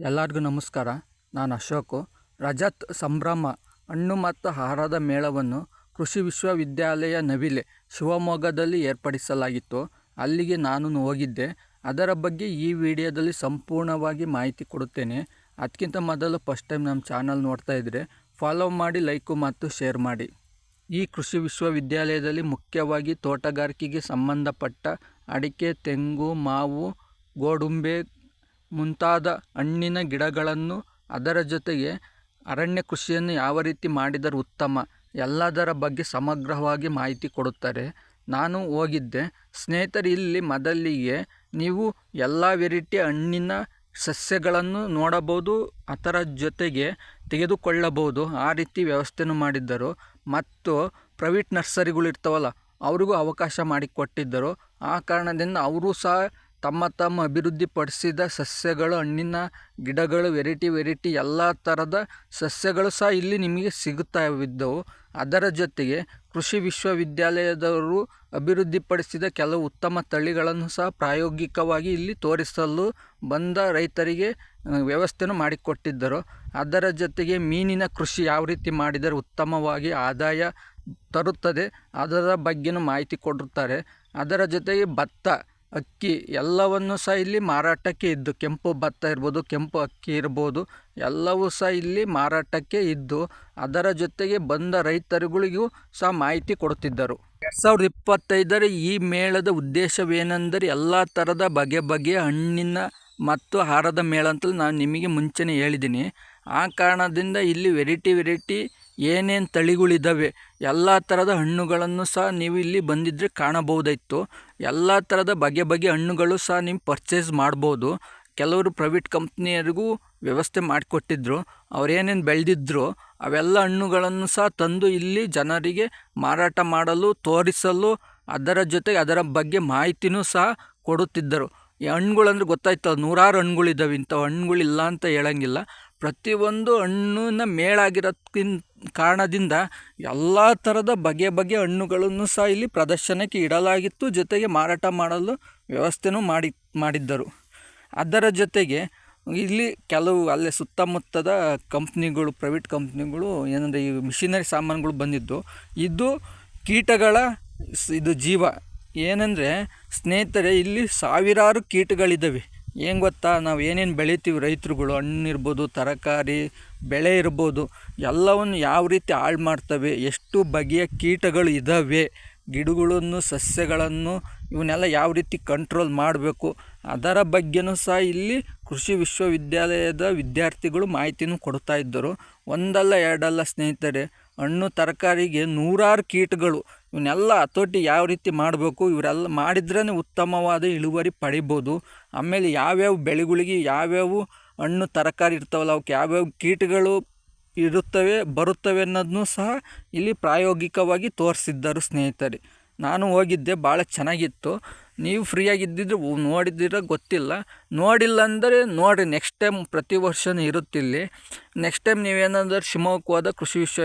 ಎಲ್ಲರಿಗೂ ನಮಸ್ಕಾರ. ನಾನು ಅಶೋಕು. ರಜತ್ ಸಂಭ್ರಮ, ಹಣ್ಣು ಮತ್ತು ಆಹಾರದ ಮೇಳವನ್ನು ಕೃಷಿ ವಿಶ್ವವಿದ್ಯಾಲಯ ನವಿಲೆ ಶಿವಮೊಗ್ಗದಲ್ಲಿ ಏರ್ಪಡಿಸಲಾಗಿತ್ತು. ಅಲ್ಲಿಗೆ ನಾನು ಹೋಗಿದ್ದೆ. ಅದರ ಬಗ್ಗೆ ಈ ವಿಡಿಯೋದಲ್ಲಿ ಸಂಪೂರ್ಣವಾಗಿ ಮಾಹಿತಿ ಕೊಡುತ್ತೇನೆ. ಅದಕ್ಕಿಂತ ಮೊದಲು ಫಸ್ಟ್ ಟೈಮ್ ನಮ್ಮ ಚಾನಲ್ ನೋಡ್ತಾ ಇದ್ದರೆ ಫಾಲೋ ಮಾಡಿ, ಲೈಕು ಮತ್ತು ಶೇರ್ ಮಾಡಿ. ಈ ಕೃಷಿ ವಿಶ್ವವಿದ್ಯಾಲಯದಲ್ಲಿ ಮುಖ್ಯವಾಗಿ ತೋಟಗಾರಿಕೆಗೆ ಸಂಬಂಧಪಟ್ಟ ಅಡಿಕೆ, ತೆಂಗು, ಮಾವು, ಗೋಡಂಬಿ ಮುಂತಾದ ಹಣ್ಣಿನ ಗಿಡಗಳನ್ನು ಅದರ ಜೊತೆಗೆ ಅರಣ್ಯ ಕೃಷಿಯನ್ನು ಯಾವ ರೀತಿ ಮಾಡಿದರೆ ಉತ್ತಮ, ಎಲ್ಲದರ ಬಗ್ಗೆ ಸಮಗ್ರವಾಗಿ ಮಾಹಿತಿ ಕೊಡುತ್ತಾರೆ. ನಾನು ಹೋಗಿದ್ದೆ. ಸ್ನೇಹಿತರು ಇಲ್ಲಿ ಮೊದಲಿಗೆ ನೀವು ಎಲ್ಲ ವೆರೈಟಿ ಹಣ್ಣಿನ ಸಸ್ಯಗಳನ್ನು ನೋಡಬಹುದು, ಅದರ ಜೊತೆಗೆ ತೆಗೆದುಕೊಳ್ಳಬಹುದು, ಆ ರೀತಿ ವ್ಯವಸ್ಥೆಯನ್ನು ಮಾಡಿದ್ದರು. ಮತ್ತು ಪ್ರೈವೇಟ್ ನರ್ಸರಿಗಳು ಇರ್ತಾವಲ್ಲ, ಅವರಿಗೂ ಅವಕಾಶ ಮಾಡಿಕೊಟ್ಟಿದ್ದರು. ಆ ಕಾರಣದಿಂದ ಅವರು ಸಹ ತಮ್ಮ ತಮ್ಮ ಅಭಿವೃದ್ಧಿಪಡಿಸಿದ ಸಸ್ಯಗಳು, ಹಣ್ಣಿನ ಗಿಡಗಳು, ವೆರೈಟಿ ವೆರೈಟಿ ಎಲ್ಲ ಥರದ ಸಸ್ಯಗಳು ಸಹ ಇಲ್ಲಿ ನಿಮಗೆ ಸಿಗುತ್ತಾ ಇದ್ದವು ಅದರ ಜೊತೆಗೆ ಕೃಷಿ ವಿಶ್ವವಿದ್ಯಾಲಯದವರು ಅಭಿವೃದ್ಧಿಪಡಿಸಿದ ಕೆಲವು ಉತ್ತಮ ತಳಿಗಳನ್ನು ಸಹ ಪ್ರಾಯೋಗಿಕವಾಗಿ ಇಲ್ಲಿ ತೋರಿಸಲು ಬಂದ ರೈತರಿಗೆ ವ್ಯವಸ್ಥೆಯನ್ನು ಮಾಡಿಕೊಟ್ಟಿದ್ದರು. ಅದರ ಜೊತೆಗೆ ಮೀನಿನ ಕೃಷಿ ಯಾವ ರೀತಿ ಮಾಡಿದರೆ ಉತ್ತಮವಾಗಿ ಆದಾಯ ತರುತ್ತದೆ, ಅದರ ಬಗ್ಗೆಯೂ ಮಾಹಿತಿ ಕೊಡುತ್ತಾರೆ ಅದರ ಜೊತೆಗೆ ಭತ್ತ. ಅಕ್ಕಿ ಎಲ್ಲವನ್ನು ಸಹ ಇಲ್ಲಿ ಮಾರಾಟಕ್ಕೆ ಇದ್ದು, ಕೆಂಪು ಭತ್ತ ಇರ್ಬೋದು, ಕೆಂಪು ಅಕ್ಕಿ ಇರ್ಬೋದು, ಎಲ್ಲವೂ ಸಹ ಇಲ್ಲಿ ಮಾರಾಟಕ್ಕೆ ಇದ್ದು, ಅದರ ಜೊತೆಗೆ ಬಂದ ರೈತರುಗಳಿಗೂ ಸಹ ಮಾಹಿತಿ ಕೊಡುತ್ತಿದ್ದರು. ಎರಡು ಸಾವಿರದ ಇಪ್ಪತ್ತೈದರ ಈ ಮೇಳದ ಉದ್ದೇಶವೇನೆಂದರೆ ಎಲ್ಲ ಥರದ ಬಗೆ ಬಗೆಯ ಹಣ್ಣಿನ ಮತ್ತು ಹಾರದ ಮೇಳ ಅಂತಲೂ ನಾನು ನಿಮಗೆ ಮುಂಚೆನೇ ಹೇಳಿದ್ದೀನಿ. ಆ ಕಾರಣದಿಂದ ಇಲ್ಲಿ ವೆರೈಟಿ ವೆರೈಟಿ ಏನೇನು ತಳಿಗಳಿದ್ದಾವೆ ಎಲ್ಲ ಥರದ ಹಣ್ಣುಗಳನ್ನು ಸಹ ನೀವು ಇಲ್ಲಿ ಬಂದಿದ್ದರೆ ಕಾಣಬಹುದಾಯಿತು. ಎಲ್ಲ ಥರದ ಬಗೆ ಬಗೆ ಹಣ್ಣುಗಳು ಸಹ ನೀವು ಪರ್ಚೇಸ್ ಮಾಡ್ಬೋದು. ಕೆಲವರು ಪ್ರೈವೇಟ್ ಕಂಪ್ನಿಯರಿಗೂ ವ್ಯವಸ್ಥೆ ಮಾಡಿಕೊಟ್ಟಿದ್ರು. ಅವರೇನೇನು ಬೆಳೆದಿದ್ರು, ಅವೆಲ್ಲ ಹಣ್ಣುಗಳನ್ನು ಸಹ ತಂದು ಇಲ್ಲಿ ಜನರಿಗೆ ಮಾರಾಟ ಮಾಡಲು, ತೋರಿಸಲು, ಅದರ ಜೊತೆಗೆ ಅದರ ಬಗ್ಗೆ ಮಾಹಿತಿನೂ ಸಹ ಕೊಡುತ್ತಿದ್ದರು. ಈ ಹಣ್ಣುಗಳಂದ್ರೆ ಗೊತ್ತಾಯ್ತು ನೂರಾರು ಹಣ್ಣುಗಳಿದ್ದಾವೆ ಇಂಥ ಹಣ್ಣುಗಳಿಲ್ಲ ಅಂತ ಹೇಳಂಗಿಲ್ಲ. ಪ್ರತಿಯೊಂದು ಹಣ್ಣಿನ ಮೇಳಾಗಿರೋದಕ್ಕಿನ್ ಕಾರಣದಿಂದ ಎಲ್ಲ ಥರದ ಬಗೆ ಬಗೆ ಹಣ್ಣುಗಳನ್ನು ಸಹ ಇಲ್ಲಿ ಪ್ರದರ್ಶನಕ್ಕೆ ಇಡಲಾಗಿತ್ತು. ಜೊತೆಗೆ ಮಾರಾಟ ಮಾಡಲು ವ್ಯವಸ್ಥೆನೂ ಮಾಡಿ, ಮಾಡಿದ್ದರು. ಅದರ ಜೊತೆಗೆ ಇಲ್ಲಿ ಕೆಲವು ಅಲ್ಲೇ ಸುತ್ತಮುತ್ತದ ಕಂಪ್ನಿಗಳು, ಪ್ರೈವೇಟ್ ಕಂಪ್ನಿಗಳು ಏನಂದರೆ ಈ ಮಿಷಿನರಿ ಸಾಮಾನುಗಳು ಬಂದಿದ್ದು. ಇದು ಕೀಟಗಳ ಇದು ಜೀವ. ಏನಂದರೆ ಸ್ನೇಹಿತರೆ, ಇಲ್ಲಿ ಸಾವಿರಾರು ಕೀಟಗಳಿದ್ದಾವೆ. ಏನು ಗೊತ್ತಾ? ನಾವು ಏನೇನು ಬೆಳಿತೀವಿ ರೈತರುಗಳು ಹಣ್ಣಿರ್ಬೋದು ತರಕಾರಿ, ಬೆಳೆ ಇರ್ಬೋದು, ಎಲ್ಲವನ್ನು ಯಾವ ರೀತಿ ಹಾಳು ಮಾಡ್ತವೆ, ಎಷ್ಟು ಬಗೆಯ ಕೀಟಗಳು ಇದ್ದಾವೆ ಗಿಡಗಳನ್ನು, ಸಸ್ಯಗಳನ್ನು ಇವನ್ನೆಲ್ಲ ಯಾವ ರೀತಿ ಕಂಟ್ರೋಲ್ ಮಾಡಬೇಕು, ಅದರ ಬಗ್ಗೆನೂ ಸಹ ಇಲ್ಲಿ ಕೃಷಿ ವಿಶ್ವವಿದ್ಯಾಲಯದ ವಿದ್ಯಾರ್ಥಿಗಳು ಮಾಹಿತಿನೂ ಕೊಡ್ತಾ ಇದ್ದರು. ಒಂದಲ್ಲ ಎರಡಲ್ಲ ಸ್ನೇಹಿತರೆ, ಹಣ್ಣು, ತರಕಾರಿಗೆ ನೂರಾರು ಕೀಟಗಳು ಇವನ್ನೆಲ್ಲ ಹತೋಟಿ ಯಾವ ರೀತಿ ಮಾಡಬೇಕು? ಇವರೆಲ್ಲ ಮಾಡಿದ್ರೇ ಉತ್ತಮವಾದ ಇಳುವರಿ ಪಡಿಬೋದು. ಆಮೇಲೆ ಯಾವ್ಯಾವ ಬೆಳೆಗಳಿಗೆ ಯಾವ್ಯಾವ ಹಣ್ಣು ತರಕಾರಿ ಇರ್ತಾವಲ್ಲ ಅವಕ್ಕೆ ಯಾವ್ಯಾವ ಕೀಟಗಳು ಇರುತ್ತವೆ, ಬರುತ್ತವೆ ಅನ್ನೋದನ್ನು ಸಹ ಇಲ್ಲಿ ಪ್ರಾಯೋಗಿಕವಾಗಿ ತೋರಿಸಿದ್ದರು ಸ್ನೇಹಿತರೆ. ನಾನು ಹೋಗಿದ್ದೆ, ಭಾಳ ಚೆನ್ನಾಗಿತ್ತು. ನೀವು ಫ್ರೀಯಾಗಿದ್ದಿದ್ರೆ ನೋಡಿದ್ದೀರ ಗೊತ್ತಿಲ್ಲ. ನೋಡಿಲ್ಲ ಅಂದರೆ ನೋಡಿರಿ ನೆಕ್ಸ್ಟ್ ಟೈಮ್ ಪ್ರತಿ ವರ್ಷವೂ ಇರುತ್ತಿಲ್ಲಿ. ನೆಕ್ಸ್ಟ್ ಟೈಮ್ ನೀವೇನಾದರೂ ಶಿವಮೊಗ್ಗಕ್ಕೆ ಹೋದ ಕೃಷಿ ವಿಶ್ವ